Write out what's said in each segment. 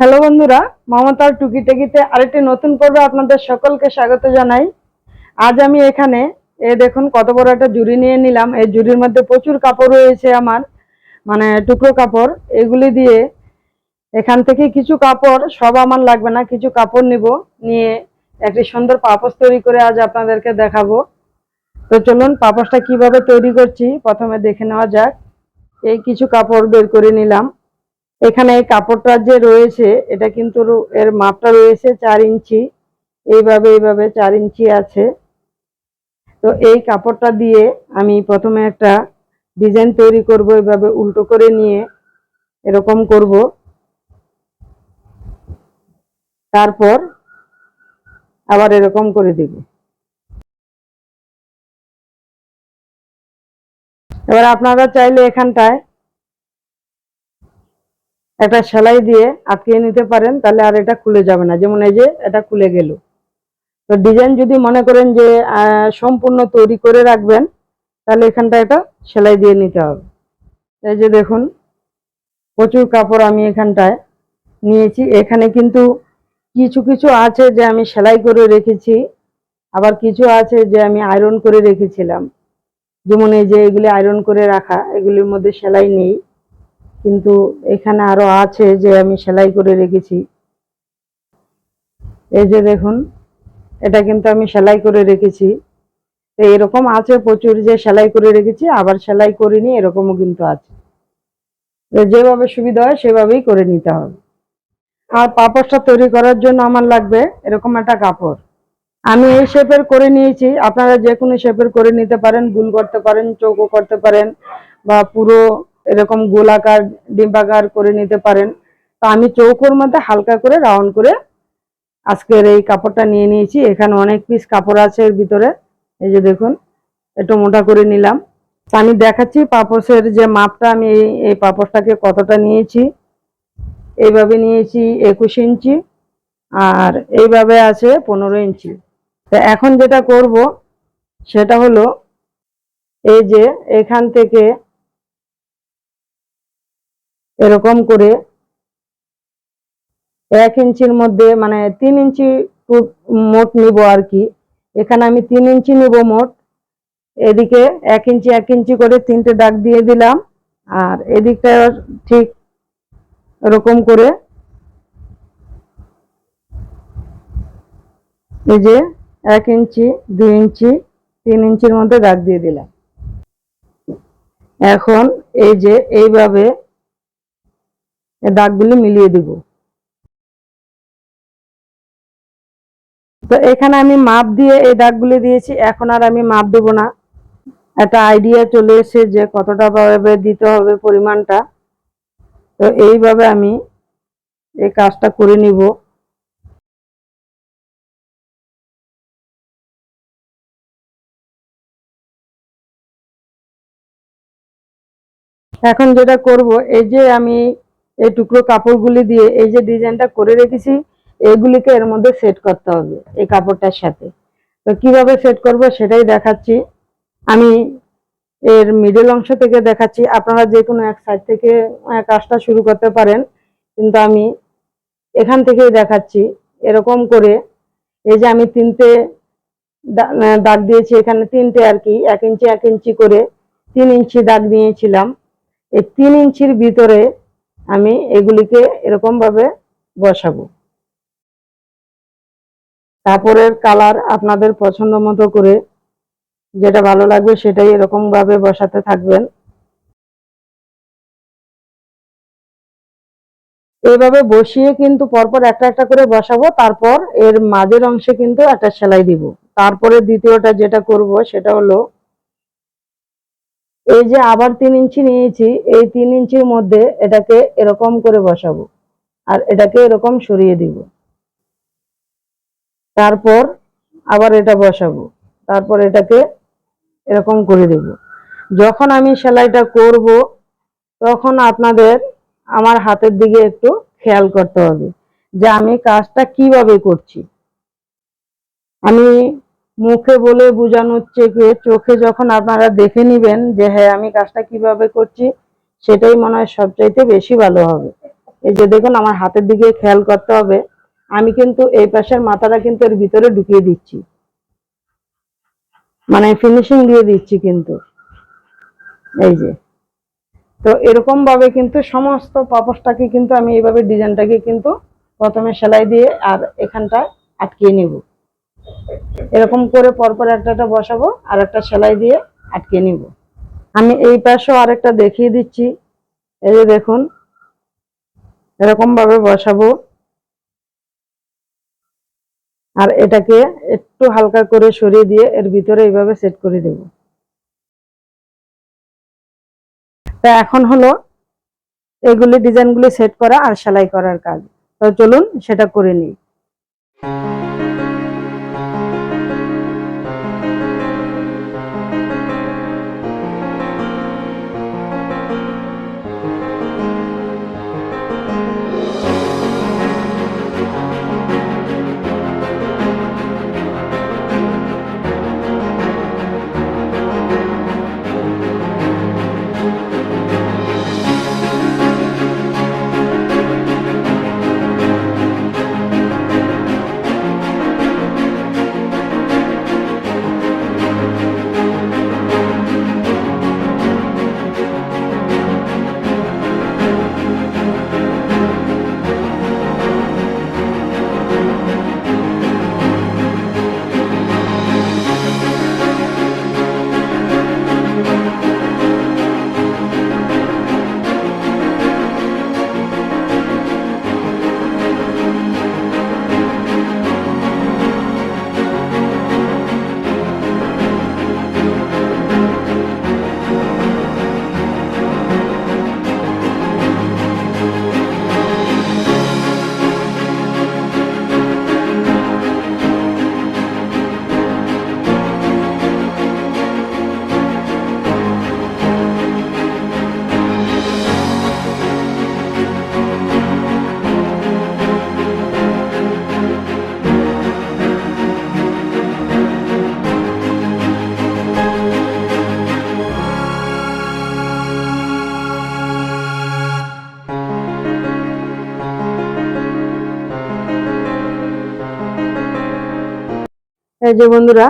Hello বন্ধুরা, মমতার টুকি টেকিতে আরেকটি নতুন পর্বে আপনাদের সকলকে স্বাগত জানাই। আজ আমি এখানে, এ দেখুন কত বড় একটা জুড়ি নিয়ে নিলাম। এই জুড়ির মধ্যে প্রচুর কাপড় রয়েছে আমার মানে টুকরো কাপড়। এগুলি দিয়ে এখান থেকে কিছু কাপড়, সব আমার লাগবে না, কিছু কাপড় নিব। নিয়ে একটি সুন্দর পাপোশ তৈরি করে আজ আপনাদেরকে দেখাবো। তো চলুন পাপোশটা কীভাবে তৈরি করছি, প্রথমে দেখে নেওয়া যাক। এই কিছু কাপড় বের করে নিলাম। এখানে এই কাপড়টা যে রয়েছে, এটা কিন্তু এর মাপটা রয়েছে চার ইঞ্চি। এইভাবে এইভাবে চার ইঞ্চি আছে। তো এই কাপড়টা দিয়ে আমি প্রথমে একটা ডিজাইন তৈরি করব এইভাবে উল্টো করে নিয়ে এরকম করব। তারপর আবার এরকম করে দিব। এবার আপনারা চাইলে এখানটায় একটা সেলাই দিয়ে আটকিয়ে নিতে পারেন, তাহলে আর এটা খুলে যাবে না। যেমন এই যে এটা খুলে গেল। তো ডিজাইন যদি মনে করেন যে সম্পূর্ণ তৈরি করে রাখবেন, তাহলে এখানটা এটা সেলাই দিয়ে নিতে হবে। এই যে দেখুন, প্রচুর কাপড় আমি এখানটায় নিয়েছি। এখানে কিন্তু কিছু কিছু আছে যে আমি সেলাই করে রেখেছি, আবার কিছু আছে যে আমি আয়রন করে রেখেছিলাম। যেমন এই যে এগুলি আয়রন করে রাখা, এগুলির মধ্যে সেলাই নেই। কিন্তু এখানে আরও আছে যে আমি সেলাই করে রেখেছি। এই যে দেখুন, এটা কিন্তু আমি সেলাই করে রেখেছি। তো এরকম আছে প্রচুর যে সেলাই করে রেখেছি, আবার সেলাই করিনি, এরকমও কিন্তু আছে। যেভাবে সুবিধা হয়, সেভাবেই করে নিতে হবে। আর পাপড়টা তৈরি করার জন্য আমার লাগবে এরকম একটা কাপড়। আমি এই শেপের করে নিয়েছি, আপনারা যে কোনো শেপের করে নিতে পারেন গুল করতে পারেন, চৌকো করতে পারেন, বা পুরো এরকম গোলাকার, ডিম্বাকার করে নিতে পারেন। তো আমি চৌকোর মধ্যে হালকা করে রাউন্ড করে আজকের এই কাপড়টা নিয়ে নিয়েছি। এখানে অনেক পিস কাপড় আছে এর ভিতরে। এই যে দেখুন, একটু মোটা করে নিলাম। তো আমি দেখাচ্ছি পাপোসের যে মাপটা। আমি এই- পাপোসটাকে কতটা নিয়েছি। এইভাবে নিয়েছি একুশ ইঞ্চি আর এইভাবে আছে পনেরো ইঞ্চি। তো এখন যেটা করব, সেটা হলো এই যে এখান থেকে এরকম করে এক ইঞ্চির মধ্যে মানে তিন ইঞ্চি মোট নিব আর কি। এখানে আমি তিন ইঞ্চি নিব মোট। এদিকে এক ইঞ্চি এক ইঞ্চি করে তিনটে দাগ দিয়ে দিলাম। আর এদিকটা ঠিক এরকম করে এই যে এক ইঞ্চি, দুই ইঞ্চি, তিন ইঞ্চির মধ্যে দাগ দিয়ে দিলাম। এখন এই যে এইভাবে এই দাগগুলি মিলিয়ে দিব। তো এখানে আমি মাপ দিয়ে এই দাগগুলি দিয়েছি, এখন আর আমি মাপ দেব না। একটা আইডিয়া চলে এসে যে কতটা ভাবে দিতে হবে পরিমাণটা। তো এইভাবে আমি এই কাজটা করে নিব। এখন যেটা করব, এই যে আমি এই টুকরো কাপড়গুলি দিয়ে এই যে ডিজাইনটা করে রেখেছি, এগুলিকে এর মধ্যে সেট করতে হবে এই কাপড়টার সাথে। তো কীভাবে সেট করব সেটাই দেখাচ্ছি। আমি এর মিডল অংশ থেকে দেখাচ্ছি। আপনারা যে কোনো এক সাইড থেকে কাজটা শুরু করতে পারেন, কিন্তু আমি এখান থেকেই দেখাচ্ছি। এরকম করে এই যে আমি তিনটে দাগ দিয়েছি এখানে, তিনটে আর কি, এক ইঞ্চি এক ইঞ্চি করে তিন ইঞ্চি দাগ দিয়েছিলাম এই তিন ইঞ্চির ভিতরে আমি এগুলিকে এরকম ভাবে বসাবো। কাপড়ের কালার আপনাদের পছন্দ মতো করে যেটা ভালো লাগবে সেটাই এরকম ভাবে বসাতে থাকবেন। এইভাবে বসিয়ে কিন্তু পরপর একটা একটা করে বসাবো, তারপর এর মাঝের অংশে কিন্তু একটা সেলাই দিব। তারপরে দ্বিতীয়টা যেটা করব সেটা হলো এই যে আবার তিন ইঞ্চি নিয়েছি, এই তিন ইঞ্চির মধ্যে এটাকে এরকম করে বসাবো আর এটাকে এরকম সরিয়ে দিব। তারপর আবার এটা বসাবো, তারপর এটাকে এরকম করে দেব। যখন আমি সেলাইটা করব, তখন আপনাদের আমার হাতের দিকে একটু খেয়াল করতে হবে যে আমি কাজটা কীভাবে করছি। আমি মুখে বলে বোঝানোর থেকে চোখে যখন আপনারা দেখে নিবেন যে হ্যাঁ আমি কাজটা কীভাবে করছি, সেটাই মনে হয় সবচাইতে বেশি ভালো হবে। এই যে দেখুন, আমার হাতের দিকে খেয়াল করতে হবে। আমি কিন্তু এই পাশের মাথাটা কিন্তু এর ভিতরে ঢুকিয়ে দিচ্ছি। মানে ফিনিশিং দিয়ে দিচ্ছি কিন্তু। এই যে। তো এরকম ভাবে কিন্তু সমস্ত পাপসটাকে কিন্তু আমি এইভাবে ডিজাইনটাকে কিন্তু প্রথমে সেলাই দিয়ে আর এখানটা আটকিয়ে নিব। এরকম করে পরপর একটা একটা বসাবো আর একটা সেলাই দিয়ে আটকে নিব। আমি এই পাশেও আরেকটা দেখিয়ে দিচ্ছি। এই যে দেখুন এরকম ভাবে বসাবো। আর এটাকে একটু হালকা করে সরিয়ে দিয়ে এর ভিতরে এইভাবে সেট করে দেব। তা এখন হলো এগুলি ডিজাইনগুলি সেট করা আর সেলাই করার কাজ। তো চলুন সেটা করে নিই। এই যে বন্ধুরা,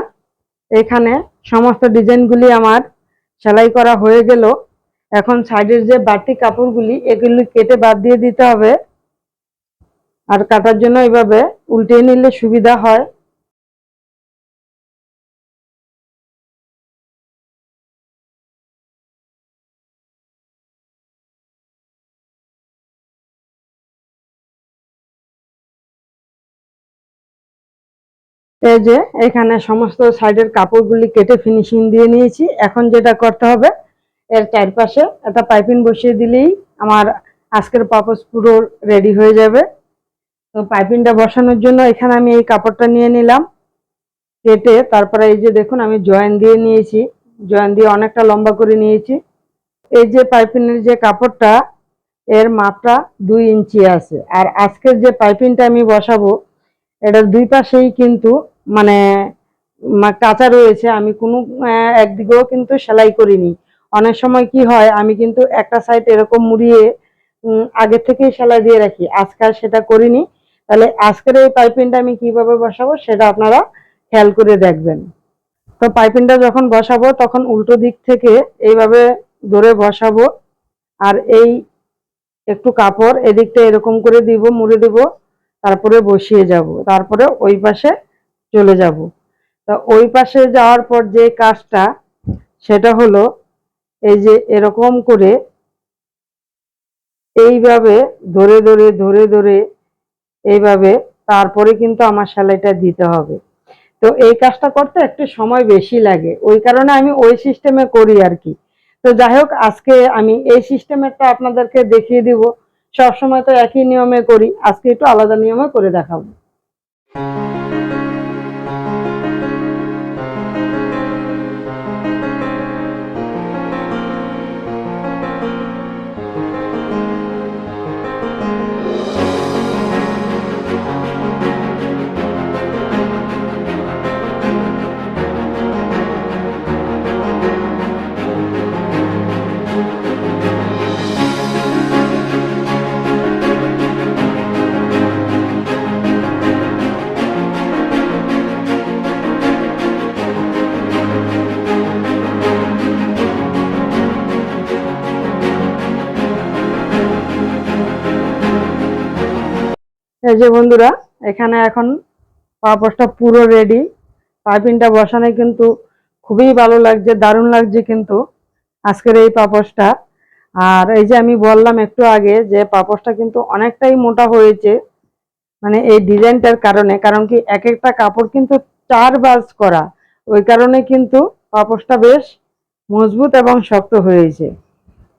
এখানে সমস্ত ডিজাইনগুলি আমার সেলাই করা হয়ে গেল। এখন সাইডের যে বাড়তি কাপড়গুলি, এগুলি কেটে বাদ দিয়ে দিতে হবে। আর কাটার জন্য এভাবে উল্টে নিলে সুবিধা হয়। এই যে, এখানে সমস্ত সাইডের কাপড়গুলি কেটে ফিনিশিং দিয়ে নিয়েছি। এখন যেটা করতে হবে, এর চারপাশে একটা পাইপিং বসিয়ে দিলেই আমার আজকের পাপস পুরো রেডি হয়ে যাবে। তো পাইপিংটা বসানোর জন্য এখানে আমি এই কাপড়টা নিয়ে নিলাম, কেটে তারপরে এই যে দেখুন আমি জয়েন দিয়ে নিয়েছি। জয়েন দিয়ে অনেকটা লম্বা করে নিয়েছি। এই যে পাইপিংয়ের যে কাপড়টা, এর মাপটা দুই ইঞ্চি আছে। আর আজকের যে পাইপিংটা আমি বসাবো এটার দুই পাশেই কিন্তু মানে কাঁচা রয়েছে। আমি কোনো একদিকেও কিন্তু সেলাই করিনি। অনেক সময় কি হয়, আমি কিন্তু একটা সাইড এরকম মুড়িয়ে আগে থেকেই সেলাই দিয়ে রাখি। আজকে আর সেটা করিনি। তাহলে আজকের এই পাইপিংটা আমি কীভাবে বসাবো, সেটা আপনারা খেয়াল করে দেখবেন। তো পাইপিংটা যখন বসাবো, তখন উল্টো দিক থেকে এইভাবে ধরে বসাবো। আর এই একটু কাপড় এদিকটা এরকম করে দিব, মুড়ে দিব। তারপরে বসিয়ে যাব, তারপরে ওই পাশে চলে যাব। তা ওই পাশে যাওয়ার পর যে কাজটা, সেটা হলো এই যে এরকম করে এইভাবে ধরে ধরে ধরে ধরে এইভাবে তারপরে কিন্তু আমার সেলাইটা দিতে হবে। তো এই কাজটা করতে একটু সময় বেশি লাগে, ওই কারণে আমি ওই সিস্টেমে করি আর কি। তো যাই হোক, আজকে আমি এই সিস্টেমেরটা আপনাদেরকে দেখিয়ে দিব। সবসময় তো একই নিয়মে করি আজকে একটু আলাদা নিয়মে করে দেখাবো। এই যে বন্ধুরা, এখানে এখন পাপোশটা পুরো রেডি পাইপিংটা বসানো কিন্তু খুবই ভালো লাগছে, দারুণ লাগছে কিন্তু আজকের এই পাপোশটা আর এই যে আমি বললাম একটু আগে যে পাপোশটা কিন্তু অনেকটাই মোটা হয়েছে মানে এই ডিজাইনটার কারণে, কারণ কি এক একটা কাপড় কিন্তু চার বাজ করা। ওই কারণে কিন্তু পাপোশটা বেশ মজবুত এবং শক্ত হয়েছে।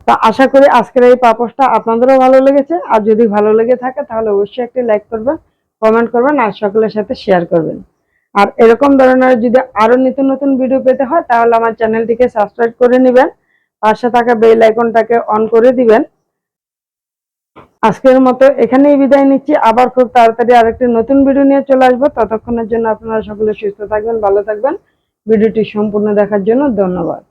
তা আশা করি আজকের এই পাপোশটা আপনাদেরও ভালো লেগেছে। আর যদি ভালো লেগে থাকে, তাহলে অবশ্যই একটি লাইক করবেন কমেন্ট করবেন, আর সকলের সাথে শেয়ার করবেন। আর এরকম ধরনের যদি আরও নতুন নতুন ভিডিও পেতে হয়, তাহলে আমার চ্যানেলটিকে সাবস্ক্রাইব করে নেবেন। পাশে থাকা বেল আইকনটাকে অন করে দিবেন। আজকের মতো এখানেই বিদায় নিচ্ছি। আবার খুব তাড়াতাড়ি আরেকটি নতুন ভিডিও নিয়ে চলে আসব। ততক্ষণের জন্য আপনারা সকলে সুস্থ থাকবেন, ভালো থাকবেন। ভিডিওটি সম্পূর্ণ দেখার জন্য ধন্যবাদ।